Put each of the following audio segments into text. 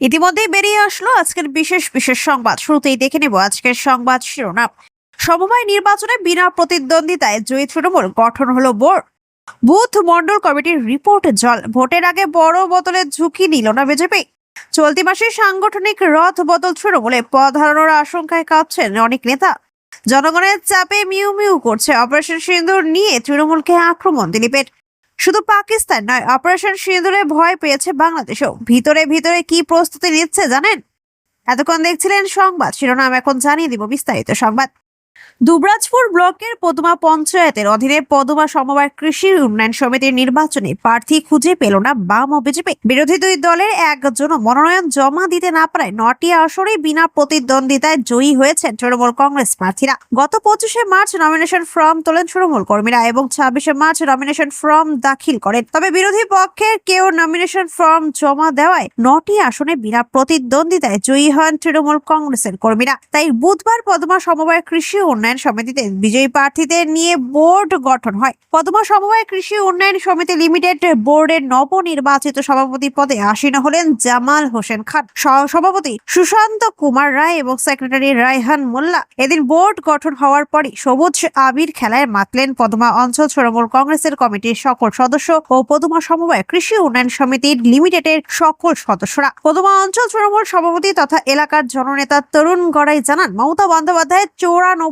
ইতিমধ্যেই বেরিয়ে আসলো আজকের বিশেষ বিশেষ সংবাদ। শুরুতেই দেখে নেব আজকের সংবাদ শিরোনাম। সমবায় নির্বাচনে বিনা প্রতিদ্বন্দ্বিতায় জয়ী তৃণমূল, গঠন হলো বোর্ড। বুথ মন্ডল কমিটির রিপোর্ট জল। ভোটের আগে বড় বোতলের ঝুঁকি নিল না বিজেপি। চলতি মাসে সাংগঠনিক রথ বদল তৃণমূলে পদ হারানোর আশঙ্কায় কাঁপছেন অনেক নেতা। জনগণের চাপে মিউ মিউ করছে অপারেশন সিন্দুর নিয়ে তৃণমূলকে আক্রমণ, দিলীপের শুধু পাকিস্তান নয় অপারেশন সিঁদুরে ভয় পেয়েছে বাংলাদেশও। ভিতরে ভিতরে কি প্রস্তুতি নিচ্ছে জানেন? এতক্ষণ দেখছিলেন সংবাদ, শিরোনাম এখন জানিয়ে দিব বিস্তারিত সংবাদ। দুবরাজপুর ব্লকের পদমা পঞ্চায়েতের অধীনে পদমা সমবায় কৃষি উন্নয়ন সমিতির নির্বাচনে প্রার্থী খুঁজে পেল না বাম ও বিজেপি। বিরোধী দুই দলের একজনও মনোনয়ন জমা দিতে না পারায় নটি আসরে বিনা প্রতিদ্বন্দ্বিতায় জয়ী হয়েছেন তৃণমূল কংগ্রেস প্রার্থীরা। গত পঁচিশে মার্চ নমিনেশন ফর্ম তোলেন তৃণমূল কর্মীরা এবং ছাব্বিশে মার্চ নমিনেশন ফর্ম দাখিল করেন। তবে বিরোধী পক্ষের কেউ নমিনেশন ফর্ম জমা দেওয়ায় নটি আসনে বিনা প্রতিদ্বন্দ্বিতায় জয়ী হন তৃণমূল কংগ্রেসের কর্মীরা। তাই বুধবার পদমা সমবায় কৃষি উন্নয়ন সমিতিতে বিজয়ী প্রার্থীদের নিয়ে বোর্ড গঠন হয়। পদমা সমবায় কৃষি উন্নয়ন সমিতি লিমিটেড বোর্ডের নবনির্বাচিত সভাপতি পদে আসীন হলেন জামাল হোসেন খান। সভাপতি সুশান্ত কুমার রায় এবং সেক্রেটারি রায়হান মোল্লা। এদিন বোর্ড গঠন হওয়ার পরই সবুজ আবির খেলায় মাতলেন পদমা অঞ্চল তৃণমূল কংগ্রেসের কমিটির সকল সদস্য ও পদমা সমবায় কৃষি উন্নয়ন সমিতির লিমিটেডের সকল সদস্যরা। পদমা অঞ্চল তৃণমূল সভাপতি তথা এলাকার জননেতা তরুণ গড়াই জানান, মমতা বন্দ্যোপাধ্যায় বন্দ্যোপাধ্যায়ের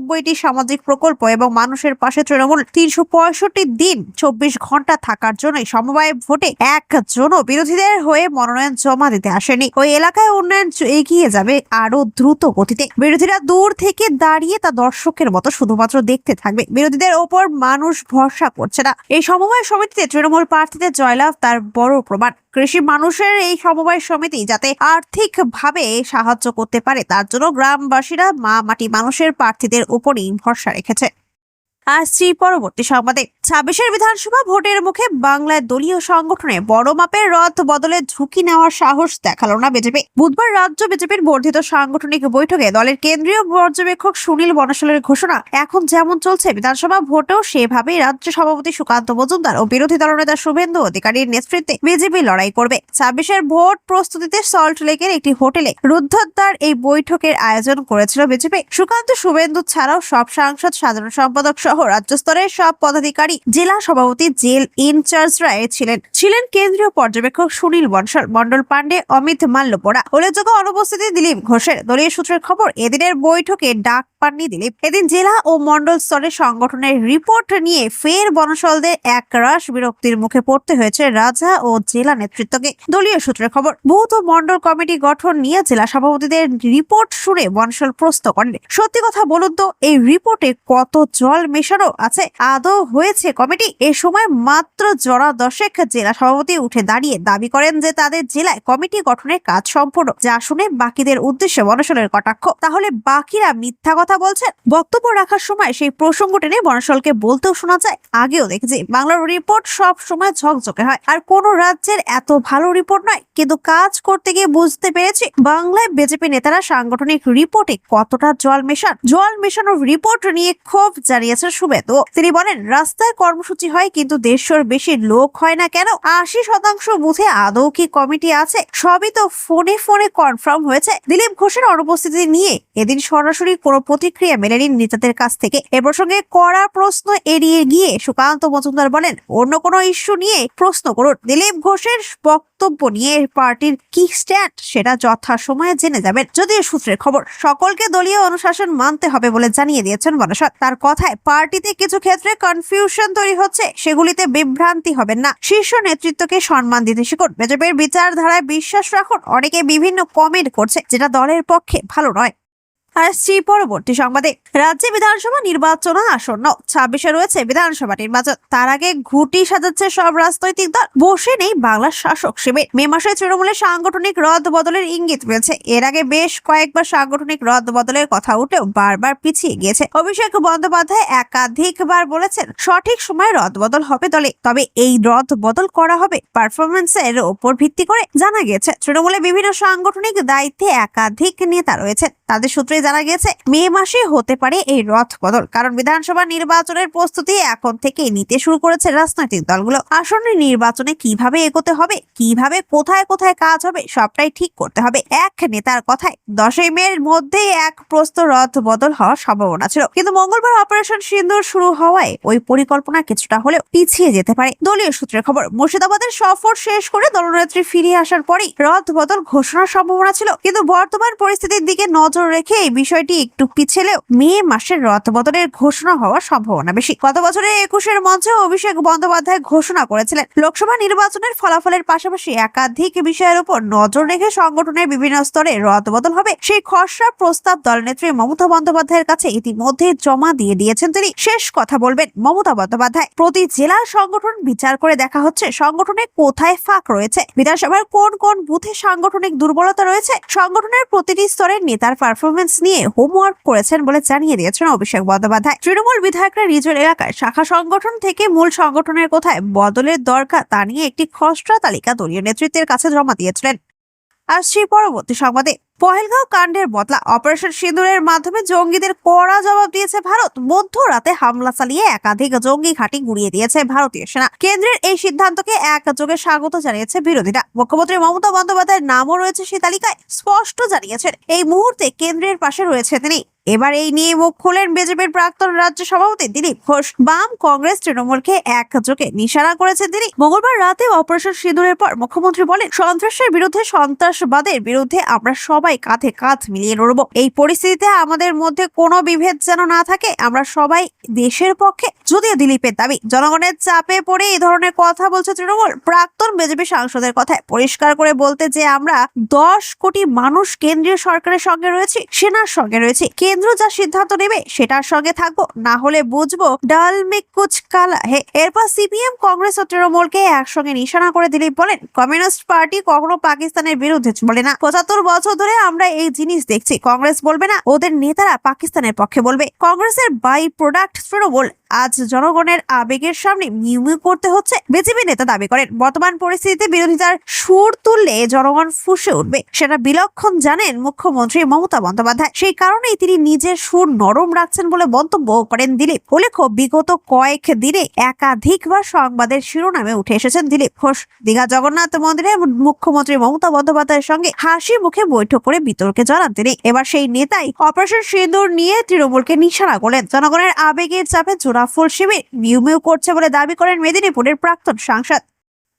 চৌরানব্বইটি সামাজিক প্রকল্প এবং মানুষের পাশে তৃণমূল তিনশো পঁয়ষট্টি দিন চব্বিশ ঘণ্টা থাকার জন্যই সমবায় ভোটে একজনও বিরোধীদের হয়ে মনোনয়ন জমা দিতে আসেনি। ওই এলাকায় উন্নয়ন এগিয়ে যাবে আরও দ্রুত গতিতে। বিরোধীরা দূর থেকে দাঁড়িয়ে তা দর্শকের মতো শুধুমাত্র দেখতে থাকবে। বিরোধীদের ওপর মানুষ ভরসা করছে না। এই সমবায় সমিতিতে তৃণমূল প্রার্থীদের জয়লাভ তার বড় প্রমাণ। কৃষি মানুষের এই সমবায় সমিতি যাতে আর্থিকভাবে সাহায্য করতে পারে, তার জন্য গ্রামবাসীরা মা মাটি মানুষের প্রার্থীদের উপরই ভরসা রেখেছে। আসছি পরবর্তী সংবাদে। ছাব্বিশের বিধানসভা ভোটের মুখে বাংলায় দলীয় সংগঠনে বড় মাপের রথ বদলে ঝুঁকি নেওয়ার সাহস দেখাল না বিজেপি। বুধবার রাজ্য বিজেপির বর্ধিত সাংগঠনিক বৈঠকে দলের কেন্দ্রীয় পর্যবেক্ষক সুনীল বনশালের ঘোষণা, এখন যেমন চলছে বিধানসভা ভোটেও সেভাবেই রাজ্য সভাপতি সুকান্ত মজুমদার ও বিরোধী দলনেতা শুভেন্দু অধিকারীর নেতৃত্বে বিজেপি লড়াই করবে। ছাব্বিশের ভোট প্রস্তুতিতে সল্ট লেকের একটি হোটেলে রুদ্ধদ্বার এই বৈঠকের আয়োজন করেছিল বিজেপি। সুকান্ত শুভেন্দু ছাড়াও সব সাংসদ, সাধারণ সম্পাদক সহ রাজ্য স্তরের সব পদাধিকারী জেলা সভাপতি জেল ইনচার্জরা ছিলেন। ছিলেন কেন্দ্রীয় পর্যবেক্ষক সুনীল বনসল মন্ডল পান্ডে অমিত মাল্যপোড়া। উল্লেখযোগ্য অনুপস্থিতি দিলীপ ঘোষের দলীয় সূত্রের খবর, এদিনের বৈঠকে ডাক পাননি দিলীপ। এদিন জেলা ও মন্ডল স্তরের সংগঠনের রিপোর্ট নিয়ে ফের বনসলদের বিরক্তির মুখে পড়তে হয়েছে রাজা ও জেলা নেতৃত্বকে। দলীয় সূত্রের খবর বুথ মন্ডল কমিটি গঠন নিয়ে জেলা সভাপতিদের রিপোর্ট শুনে বনসল প্রস্তুত করেন। সত্যি কথা বলুন তো, এই রিপোর্টে কত জল মেশানো আছে? আদৌ হয়েছে কমিটি এ সময় মাত্র জড়া দশেক জেলা সভাপতি উঠে দাঁড়িয়ে দাবি করেন যে তাদের জেলায় কমিটি গঠনের কাজ সম্পূর্ণ। যা শুনে বাকিদের উদ্দেশ্যে বনসলের কটাক্ষ। তাহলে বাকিরা মিথ্যা কথা বলছেন? বক্তব্য রাখার সময় সেই প্রসঙ্গ টেনে বনসলকে বলতেও শোনা যায়। আগেও দেখেছি, বাংলার রিপোর্ট সব সময় ঝকঝকে হয়। আর কোন রাজ্যের এত ভালো রিপোর্ট নয়। কিন্তু কাজ করতে গিয়ে বুঝতে পেরেছি, বাংলায় বিজেপি নেতারা সাংগঠনিক রিপোর্টে কতটা জল মেশান। জল মেশানোর রিপোর্ট নিয়ে ক্ষোভ জানিয়েছেন সুবেদু। তিনি বলেন, রাস্তায় কর্মসূচি হয়, কিন্তু দেড়শোর বেশি লোক হয় না কেন? আশি শতাংশ বুথে আদৌ কি কমিটি আছে? সবই তো ফোনে ফোনে কনফার্ম হয়েছে। দিলীপ ঘোষের অনুপস্থিতি নিয়ে এদিন সরাসরি কোনো প্রতিক্রিয়া মেলেনি নেতাদের কাছ থেকে। এ প্রসঙ্গে কড়া প্রশ্ন এড়িয়ে গিয়ে সুকান্ত মজুমদার বলেন, অন্য কোনো ইস্যু নিয়ে প্রশ্ন করুন। দিলীপ ঘোষের বক্তব্য নিয়ে পার্টির কি স্ট্যান্ড সেটা যথাসময়ে জেনে যাবেন। যদিও সূত্রের খবর, সকলকে দলীয় অনুশাসন মানতে হবে বলে জানিয়ে দিয়েছেন বনসৎ তার কথায়, পার্টিতে কিছু ক্ষেত্রে কনফিউশন তৈরি হচ্ছে, সেগুলিতে বিভ্রান্তি হবেন না। শীর্ষ নেতৃত্বকে সম্মান দিতে শিখুন। বিজেপির বিচারধারায় বিশ্বাস রাখুন, অনেকে বিভিন্ন কমেন্ট করছে, যেটা দলের পক্ষে ভালো নয়। আসছি পরবর্তী সংবাদে। রাজ্যে বিধানসভা নির্বাচন আসন্ন। ছাব্বিশে রয়েছে বিধানসভা নির্বাচন। তার আগে ঘুটি সাজাচ্ছে সব রাজনৈতিক দল। বসে নেই বাংলার শাসক শিবির। মে মাসে তৃণমূলের সাংগঠনিক রদ বদলের ইঙ্গিত মিলছে এর আগে বেশ কয়েকবার সাংগঠনিক রদ বদলের কথা উঠেও বারবার পিছিয়ে গিয়েছে। অভিষেক বন্দ্যোপাধ্যায় একাধিকবার বলেছেন, সঠিক সময়ে রদ বদল হবে দলে। তবে এই রদ বদল করা হবে পারফরমেন্সের ওপর ভিত্তি করে। জানা গিয়েছে, তৃণমূলে বিভিন্ন সাংগঠনিক দায়িত্বে একাধিক নেতা রয়েছেন। তাদের সূত্রে জানা গেছে মে মাসে হতে পারে এই রথ বদল। কারণ বিধানসভা নির্বাচনের প্রস্তুতি এখন থেকে নিতে শুরু করেছে রাজনৈতিক দলগুলো। আসন্ন নির্বাচনে কীভাবে এগোতে হবে, কীভাবে কোথায় কোথায় কাজ হবে, সবটাই ঠিক করতে হবে। এক নেতার কথায়, দশই মের মধ্যেই এক প্রস্ত রথ বদল হওয়ার সম্ভাবনা ছিল। কিন্তু মঙ্গলবার অপারেশন সিন্দুর শুরু হওয়ায় ওই পরিকল্পনা কিছুটা হলেও পিছিয়ে যেতে পারে। দলীয় সূত্রের খবর, মুর্শিদাবাদের সফর শেষ করে দলনেত্রী ফিরে আসার পরেই রথ বদল ঘোষণার সম্ভাবনা ছিল। কিন্তু বর্তমান পরিস্থিতির দিকে নজর রেখে এই বিষয়টি একটু পিছেলেও মে মাসের রথ বদলের ঘোষণা হওয়ার সম্ভাবনা বেশি। গত বছরের একুশের মঞ্চে অভিষেক বন্দ্যোপাধ্যায় ঘোষণা করেছিলেন, লোকসভা নির্বাচনের ফলাফলের পাশাপাশি একাধিক বিষয়ের উপর নজর রেখে সংগঠনের বিভিন্ন স্তরে রদ বদল হবে। সেই খসড়া প্রস্তাব দলনেত্রী মমতা বন্দ্যোপাধ্যায়ের কাছে ইতিমধ্যে জমা দিয়ে দিয়েছেন তিনি। শেষ কথা বলবেন মমতা বন্দ্যোপাধ্যায়। প্রতি জেলা সংগঠন বিচার করে দেখা হচ্ছে সংগঠনে কোথায় ফাঁক রয়েছে। বিধানসভার কোন কোন বুথে সাংগঠনিক দুর্বলতা রয়েছে? সংগঠনের প্রতিটি স্তরের নেতার পারফরমেন্স নিয়ে হোমওয়ার্ক করেছেন বলে জানিয়ে দিয়েছেন অভিষেক বন্দ্যোপাধ্যায়। তৃণমূল বিধায়করা নিজ এলাকায় শাখা সংগঠন থেকে মূল সংগঠনের কোথায় বদলের দরকার তা নিয়ে একটি খসড়া তালিকা দলীয় নেতৃত্বের কাছে জমা দিয়েছিলেন। আসছি পরবর্তী সংবাদে। পহেলগাঁও কাণ্ডের বদলা, অপারেশন সিঁদুরের মাধ্যমে জঙ্গিদের কড়া জবাব দিয়েছে ভারত। মধ্যরাতে হামলা চালিয়ে একাধিক জঙ্গি ঘাঁটি গুড়িয়ে দিয়েছে ভারতীয় সেনা। কেন্দ্রের এই সিদ্ধান্তকে একযোগে স্বাগত জানিয়েছে বিরোধীরা। মুখ্যমন্ত্রী মমতা বন্দ্যোপাধ্যায়ের নামও রয়েছে সেই তালিকায়, স্পষ্ট জানিয়েছেন, এই মুহূর্তে কেন্দ্রের পাশে রয়েছে তিনি। এবার এই নিয়ে মুখ খুলেন বিজেপির প্রাক্তন রাজ্য সভাপতি দিলীপ ঘোষ। বাম কংগ্রেস তৃণমূলকে একযোগে নিশানা করেছেন তিনি মঙ্গলবার রাতে অপারেশন সিঁদুরের পর মুখ্যমন্ত্রী বলেন, সন্ত্রাসের বিরুদ্ধে সন্ত্রাসবাদের বিরুদ্ধে আমরা সবাই কাঁধে কাঁধ মিলিয়ে লড়ব। এই পরিস্থিতিতে আমাদের মধ্যে কোনো বিভেদ যেন না থাকে, আমরা সবাই দেশের পক্ষে, যদিও দিলীপের দাবি, জনগণের চাপে পড়ে এই ধরনের কথা বলছে তৃণমূল। প্রাক্তন বিজেপি সাংসদের কথায় পরিষ্কার করে বলতে যে আমরা দশ কোটি মানুষ কেন্দ্রীয় সরকারের সঙ্গে রয়েছি, সেনার সঙ্গে রয়েছি। কেন্দ্র যা সিদ্ধান্ত নেবে সেটার সঙ্গে থাকব, না হলে বুঝব ডাল মে কুচ কালা হে। এরপর সিপিএম, কংগ্রেস ও তৃণমূলকে একসঙ্গে নিশানা করে দিলীপ বলেন, কমিউনিস্ট পার্টি কখনো পাকিস্তানের বিরুদ্ধে বলে না। পঁচাত্তর বছর ধরে আমরা এই জিনিস দেখছি। কংগ্রেস বলবে না, ওদের নেতারা পাকিস্তানের পক্ষে বলবে। কংগ্রেসের বাই প্রোডাক্ট তৃণমূল আজ জনগণের আবেগের সামনে মিউ করতে হচ্ছে। বিজেপি নেতা দাবি করেন, বর্তমান পরিস্থিতিতে বিরোধিতার সুর তুললে জনগণ ফুসে উঠবে। সেটা বিলক্ষণ জানেন মুখ্যমন্ত্রী মমতা বন্দ্যোপাধ্যায়। সেই কারণেই তিনি নিজের সুর নরম রাখছেন বলে মন্তব্য করেন দিলীপ। উল্লেখ্য বিগত কয়েক দিনে একাধিকবার সংবাদের শিরোনামে উঠে এসেছেন দিলীপ ঘোষ। দীঘা জগন্নাথ মন্দিরে মুখ্যমন্ত্রী মমতা বন্দ্যোপাধ্যায়ের সঙ্গে হাসি মুখে বৈঠক করে বিতর্কে জড়ান তিনি। এবার সেই নেতাই অপারেশন সিঁদুর নিয়ে তৃণমূলকে নিশানা করলেন। জনগণের আবেগের চাপে জোড়াফুল শিবির মিউ মিউ করছে বলে দাবি করেন মেদিনীপুরের প্রাক্তন সাংসদ।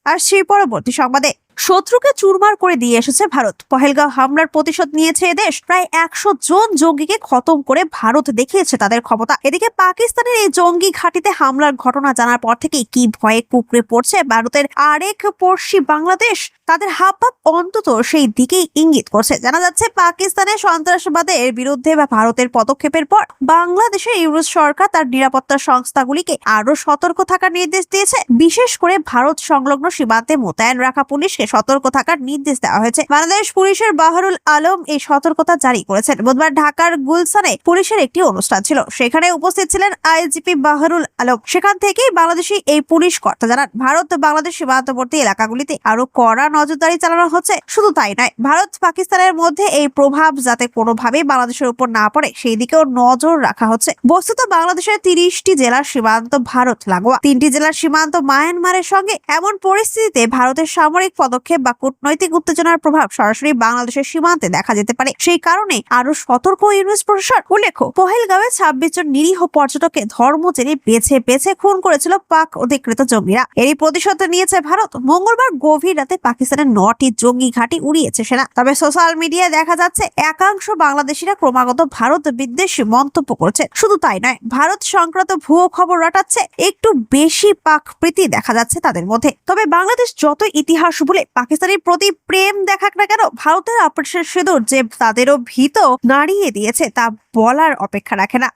আর সেই পরবর্তী সংবাদে, শত্রুকে চুরমার করে দিয়ে এসেছে ভারত। পহেলগাঁও হামলার প্রতিশোধ নিয়েছে এদেশ। প্রায় একশো জন জঙ্গিকে খতম করে ভারত দেখিয়েছে তাদের ক্ষমতা। এদিকে পাকিস্তানের এই জঙ্গি ঘাঁটিতে হামলার ঘটনা জানার পর থেকে কি ভয়ে কুকড়ে পড়ছে ভারতের আরেক পড়শি বাংলাদেশ? তাদের হাবভাব অন্তত সেই দিকেই ইঙ্গিত করছে। জানা যাচ্ছে পাকিস্তানের সন্ত্রাসবাদের বিরুদ্ধে বা ভারতের পদক্ষেপের পর বাংলাদেশের ইউরোপ সরকার তার নিরাপত্তা সংস্থাগুলিকে আরও সতর্ক থাকার নির্দেশ দিয়েছে। বিশেষ করে ভারত সংলগ্ন সীমান্তে মোতায়েন রাখা পুলিশকে সতর্ক থাকার নির্দেশ দেওয়া হয়েছে। বাংলাদেশ পুলিশের বাহারুল আলম এই সতর্কতা জারি করেছেন। বুধবার ঢাকার গুলশানে পুলিশের একটি অনুষ্ঠান ছিল। সেখানে উপস্থিত ছিলেন আইজিপি বাহারুল আলম। সেখান থেকেই বাংলাদেশি এই পুলিশ কর্তা জানান, ভারত বাংলাদেশ সীমান্তবর্তী এলাকাগুলিতে আরও কড়া নজরদারি চালানো হচ্ছে, শুধু তাই নয়, ভারত পাকিস্তানের মধ্যে এই প্রভাব যাতে কোনোভাবেই বাংলাদেশের উপর না পড়ে, সেই দিকেও নজর রাখা হচ্ছে। বস্তুত বাংলাদেশের তিরিশটি জেলার সীমান্ত ভারত লাগোয়া। তিনটি জেলার সীমান্ত মায়ানমারের সঙ্গে এমন পরিস্থিতিতে ভারতের সামরিক পদক্ষেপ বা কূটনৈতিক উত্তেজনার প্রভাব সরাসরি বাংলাদেশের সীমান্তে দেখা যেতে পারে। সেই কারণে আরও সতর্ক ইউনিস প্রশাসন উল্লেখ্য পহেলগাঁওয়ে ছাব্বিশ জন নিরীহ পর্যটককে ধর্ম জেনে বেছে বেছে খুন করেছিল পাক অধিকৃত জঙ্গিরা। এরই প্রতিশোধ নিয়েছে ভারত। মঙ্গলবার গভীর রাতে পাকিস্তানের নটি জঙ্গি ঘাঁটি উড়িয়েছে সেনা। তবে সোশ্যাল মিডিয়ায় দেখা যাচ্ছে একাংশ বাংলাদেশিরা ক্রমাগত ভারত বিদ্বেষী মন্তব্য করছে। শুধু তাই নয়, ভারত সংক্রান্ত ভুয়ো খবর রটাচ্ছে, একটু বেশি পাক প্রীতি দেখা যাচ্ছে তাদের মধ্যে। তবে বাংলাদেশ যত ইতিহাস বলে পাকিস্তানের প্রতি প্রেম দেখাক না কেন, ভারতের অপারেশন সিঁদুর যে তাদেরও ভীত নাড়িয়ে দিয়েছে তা বলার অপেক্ষা রাখে না।